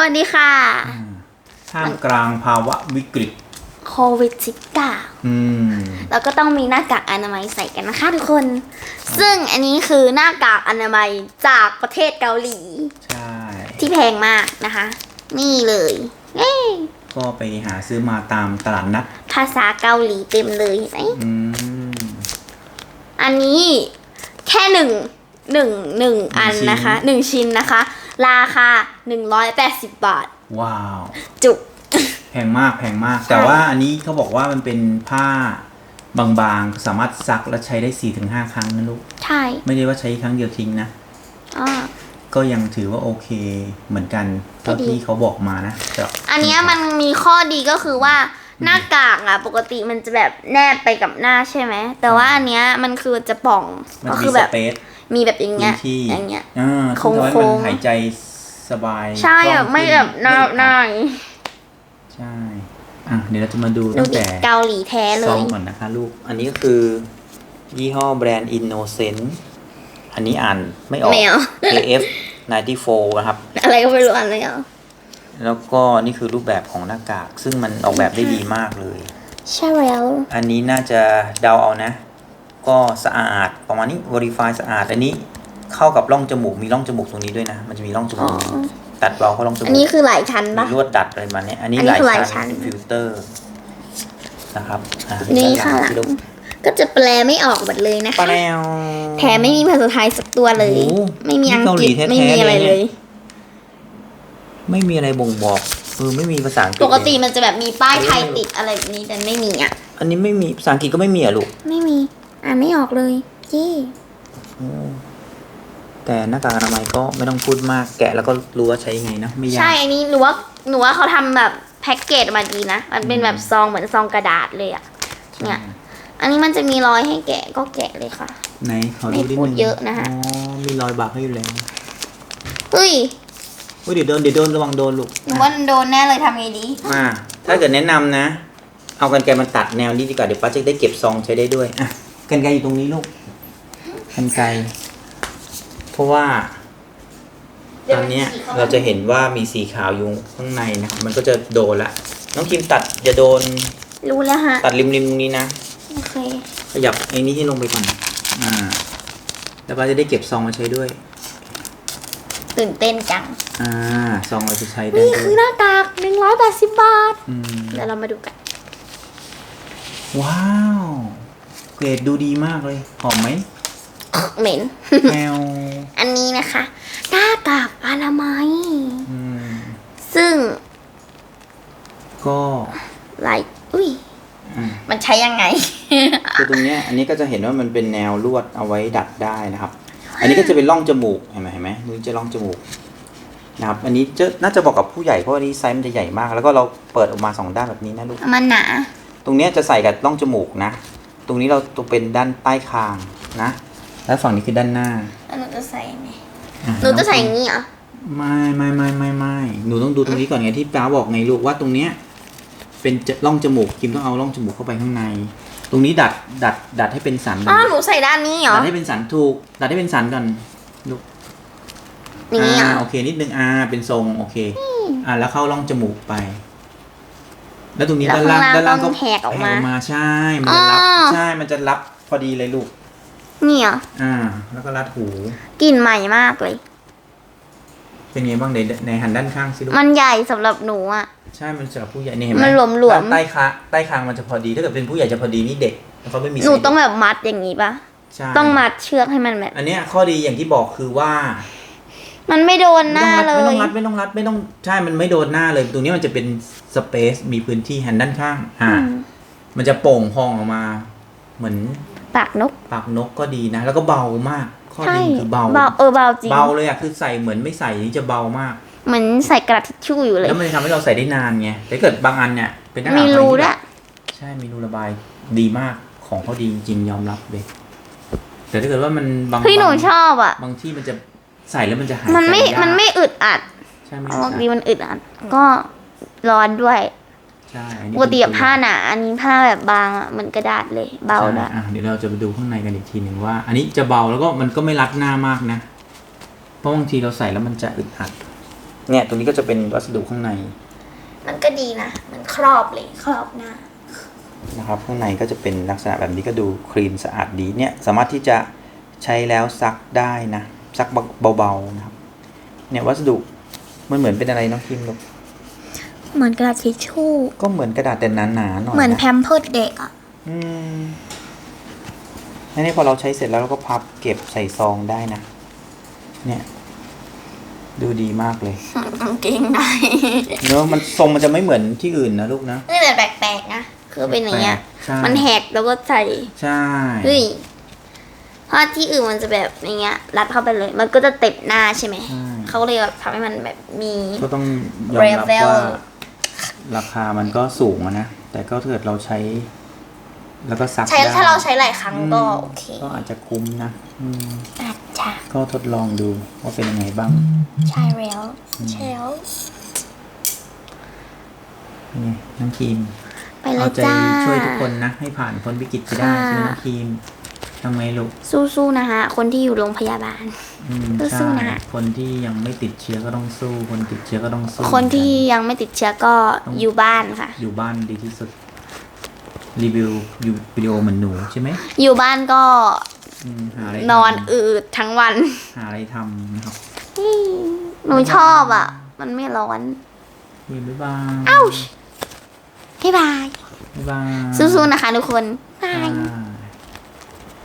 วัสดีค่ะ ท่ามกลางภาวะวิกฤตโควิดอืม -19 แล้วก็ต้องมีหน้ากากอนามัยใส่กันนะคะทุกคน ซึ่งอันนี้คือหน้ากากอนามัยจากประเทศเกาหลี ใช่ ที่แพงมากนะคะ นี่เลยเย้ก็ไปหาซื้อมาตามตลาดนัด ภาษาเกาหลีเต็มเลยเห็นไหมอืม อันนี้แค่หนึ่งหนึ่งหนึ่งอันนะคะหนึ่งชิ้นนะคะ ราคา 180 บาท ว้าว จุก แพงมากแพงมาก แต่ว่าอันนี้เขาบอกว่ามันเป็นผ้าบางๆ สามารถซักและใช้ได้ 4-5 ครั้งนะลูก ใช่ไม่ได้ว่าใช้ครั้งเดียวทิ้งนะ อ่า ก็ยังถือว่าโอเคเหมือนกันเท่าก็ดีที่เขาบอกมานะสำหรับอันเนี้ยมันมีข้อดีก็คือว่าหน้ากากอะปกติมันจะแบบแนบไปกับหน้าใช่ไหม แต่ว่าอันเนี้ยมันคือจะป่องมันก็จะคืมีอสแบบ เปซ มีแบบอย่างเงี้พื้ยนที่ อย่างเงี้ย อ่าซึ่งทำให้โค้มันงๆหายใจสบายใช่คล่แบองบไม่ขึ้แบบหน้าไม่อึดหน้าอัดใช่อะเดี๋ยวเราจะมาดูดูตั้งดิแต่เกาหลีแท้เลซองย ก่อนนะคะลูก อันนี้ก็คือยี่ห้อแบรนด์ Innocent อันนี้อ่านไม่ออกแมว AF 94นะครับ อะไรก็ไม่รู้อันเลยเหรอแล้วก็นี่คือรูปแบบของหน้ากาก ซึ่งมันออกแบบได้ดีมากเลย ใช่แล้ว อันนี้น่าจะเดาเอานะ ก็สะอาดประมาณนี้ Verify สะอาด อันนี้เข้ากับร่องจมูกมีร่องจมูกตรงนี้ด้วยนะ มันจะมีร่องจอ๋มูอกตัดเบาเข้าร่องจมูอันกนี้คือหลายชั้นมีปะลวดดัดอะไรมาเนี่ยอันนี้อันนี้หลายคือหลายชั้นชั้นฟิลเตอร์นะครับอะนี่ด้าค่ะหลังที่ลูกก็จะแปลไม่ออกหมดเลยนะปะคะแนวแถมไม่มีภาษาไทยสักตัวเลยโอ้โหไม่มีอังนี่เกากหลีฤษแท้ๆไม่มีอะไรเลยเลเนี่ยยไม่มีอะไรบ่งบอกเออไม่มีภาษาอังกฤษปกติเลยมันจะแบบมีป้ายไทยติดอะไรแบบนี้แต่ไม่มีอะ อันนี้ไม่มีภาษาอังกฤษก็ไม่มีอะลูก ไม่มี อ่านไม่ออกเลยยี่แต่หน้ากากอนามัยก็ไม่ต้องพูดมากแกะแล้วก็รู้ว่าใช้ยังไงนะไม่ยากใช่อันนี้หนูว่าหนูว่าเขาทำแบบแพ็กเกจมาดีนะ มันเป็นแบบซองเหมือนซองกระดาษเลยอะเนี่ย อันนี้มันจะมีรอยให้แกะก็แกะเลยค่ะ ไหนขอดูไม่นิดพูดนึงเยอะนะคะ อ๋อมีรอยบากให้อยู่แล้วเฮ้ยเฮ้ยเดี๋ยวโดนเดี๋ยวโดนระวังโดนลูกหนูว่าโดนแน่เลยทำไงดี อ่าถ้าเกิดแนะนำนะ เอากันไกรมาตัดแนวนี้ดีกว่าเดี๋ยวป้าจะได้เก็บซองใช้ได้ด้วยอะ กันไกรอยู่ตรงนี้ลูกกันไกรเพราะว่าตอนเนี้ยเราจะเห็นว่ามีสีขาวอยู่ข้างในนะครับมันก็จะโดนละน้องคิมตัดอย่าโดน รู้แล้วฮะ ตัดริมริมๆตรงนี้นะโอเคขยับไอ้นี้ให้ลงไปก่อนอ่า แล้วป้าจะได้เก็บซองมาใช้ด้วย ตื่นเต้นจัง อ่าซองเราจะใช้ได้นี่ด้คือวยหน้ากากหนึ่งร้อยแปดสิบบาท อืมเดี๋ยวเรามาดูกัน ว้าว เกรดดูดีมากเลย หอมไหมเหม็น แมวอันนี้นะคะ หน้ากากอนามัย อืมซึ่งก็หลายอุ้ย อืม มันใช้ยังไง คือตรงเนี้ยอันนี้ก็จะเห็นว่ามันเป็นแนวลวดเอาไว้ดัดได้นะครับ อันนี้ก็จะเป็นร่องจมูกเห็นไหมเห็นไหมนี่จะร่องจมูกนะครับ อันนี้จะน่าจะบอกกับผู้ใหญ่เพราะว่านี้ไซส์มันจะใหญ่มาก แล้วก็เราเปิดออกมาสองด้านแบบนี้นะลูก มันหนา ตรงเนี้ยจะใส่กับร่องจมูกนะ ตรงนี้เราตัวเป็นด้านใต้คางนะ แล้วฝั่งนี้คือด้านหน้าแล้วหนูจะใส่ยังไงอ่หนูจะใส่อย่างนี้เหรอไม่ไม่ไม่ไม่ไม่หนูต้องดูตรงนี้ก่อนไงที่ป้าบอกไงลูกว่าตรงเนี้ยเป็นจะร่องจมูกคิมต้องเอาร่องจมูกเข้าไปข้างใน ตรงนี้ดัดดัด ดัดให้เป็นสันก่อ๋ออนหนูใส่ด้านนี้เหรอ ดัดให้เป็นสันถูก ดัดให้เป็นสันก่อนลูกอย่างนี้เหรอ่าอโอเคนิดนึงอ่าเป็นทรงโอเค อ่าแล้วเข้าร่องจมูกไป แล้วตรงนี้แล้วด้านล่างข้างล่างด้านล่างก็ต้องแหกออกมาใช่มันจะรับอ๋อใช่มันจะรับพอดีเลยลูกนี่เหรออ่า แล้วก็รัดหู กลิ่นใหม่มากเลย เป็นไงบ้างในในหันด้านข้างสิลูกมันใหญ่สำหรับหนูอะ ใช่มันสำหรับผู้ใหญ่นี่เห็นไหมมันหลวมๆด้านใต้คางใต้คางมันจะพอดีถ้าเกิดเป็นผู้ใหญ่จะพอดีนี่เด็กแล้วเขาไม่มีหนูไส้ต้องแบบมัดอย่างนี้ปะใช่ต้องมัดเชือกให้มันแบบ อันเนี้ยข้อดีอย่างที่บอกคือว่า มันไม่โดนหไม่น้าต้องเลรัดยไม่ต้องรัดไม่ต้องรัดไม่ต้องใช่ มันไม่โดนหน้าเลย ตรงนี้มันจะเป็นสเปซมีพื้นที่หันด้านข้างอ่าอืมมันจะโป่งพองออกมา เหมือนปากนกปากนกก็ดีนะ แล้วก็เบามาก ข้อใช่ดีคือเบาเบาเออเบาจริงเบาเลยอะคือใส่เหมือนไม่ใส่นี่จะเบามากเหมือนใส่กระดาษทิชชู่อยู่เลยแล้วมันจะทำให้เราใส่ได้นานไงแต่ถ้าเกิดบางอันเนี่ยเป็นหน้ากากมีอะไรรูที่ด้แบวยบใช่มีรูระบายดีมากของเขาดีจริงๆยอมรับเลยแต่ถ้าเกิดว่ามันบางเฮ้ยหนูบางชอบอะบางที่มันจะ ใส่แล้วมันจะหายมันไม่ใจยากมันไม่อึดอัดใช่ไหมบางทีมันอึดอัด ก็ร้อนด้วยใช่อันนี้ปกติอะผ้าหนา อันนี้ผ้าแบบบางอะเหมือนกระดาษเลยเบาใช่ด้วยอะเดี๋ยวเราจะไปดูข้างในกันอีกทีหนึ่งว่า อันนี้จะเบาแล้วก็มันก็ไม่รัดหน้ามากนะ เพราะบางทีเราใส่แล้วมันจะอึดอัด เนี่ยตรงนี้ก็จะเป็นวัสดุข้างใน มันก็ดีนะ มันครอบเลยครอบหน้านะครับข้างในก็จะเป็นลักษณะแบบนี้ก็ดูคลีนสะอาดดีเนี่ยสามารถที่จะใช้แล้วซักได้นะ ซักเบาๆนะครับ เนี่ยวัสดุมันเหมือนเป็นอะไรน้องคิมลูกเหมือนกระดาษทิชชู่ ก็เหมือนกระดาษแต่หนาๆหน่อยเหมือนนะแพมเพิร์ดเด็กอะ อืมแล้วนี่พอเราใช้เสร็จแล้วเราก็พับเก็บใส่ซองได้นะ เนี่ย ดูดีมากเลยกางเกงในเนอะมันทรงมันจะไม่เหมือนที่อื่นนะลูกนะนี่แต่แปลกๆนะ คือเป็นอย่างเงี้ยใช่มันแหกแล้วก็ใส่ ใช่เฮ้ยเพ ราะที่อื่นมันจะแบบอย่างเงี้ยรัดเข้าไปเลย มันก็จะเต็มหน้าใช่ไหมใช่ เขาเลยแบบทำให้มันแบบมี ก็ต้องยอมรับ Revel ว่า ราคามันก็สูงอะนะ แต่ก็ถ้าเกิดเราใช้ แล้วก็ซักใช้ได้ถ้าเราใช้หลายครั้งก็มโอเคก็อาจจะคุ้มนะอืมอาจจะก็ทดลองดูว่าเป็นยังไงบ้างใช่แล้วใช่แล้วเป็นไงน้องครีมไปเลเอายใจจ้า ช่วยทุกคนนะ ให้ผ่านพ้นวิกฤตไปได้ค่ะใช่ไหมน้องครีมทำไมลูกสู้ๆนะคะคนที่อยู่โรงพยาบาล อืมสู้ใช่ๆนะ คนที่ยังไม่ติดเชื้อก็ต้องสู้ คนติดเชื้อก็ต้องสู้คนที่ยังไม่ติดเชื้อก็อยู่บ้านค่ะอยู่บ้านดีที่สุด รีวิวอยู่วิดีโอเหมือนหนูใช่ไหมอยู่บ้านก็อืมหาอะไรทำนอนอืดทั้งวัน หาอะไรทำนะครับหนูชอบอะ มันไม่ร้อน บ๊ายบายอ้าว บ๊ายบาย บ๊ายบายสู้ๆนะคะทุกคนบาย อ่า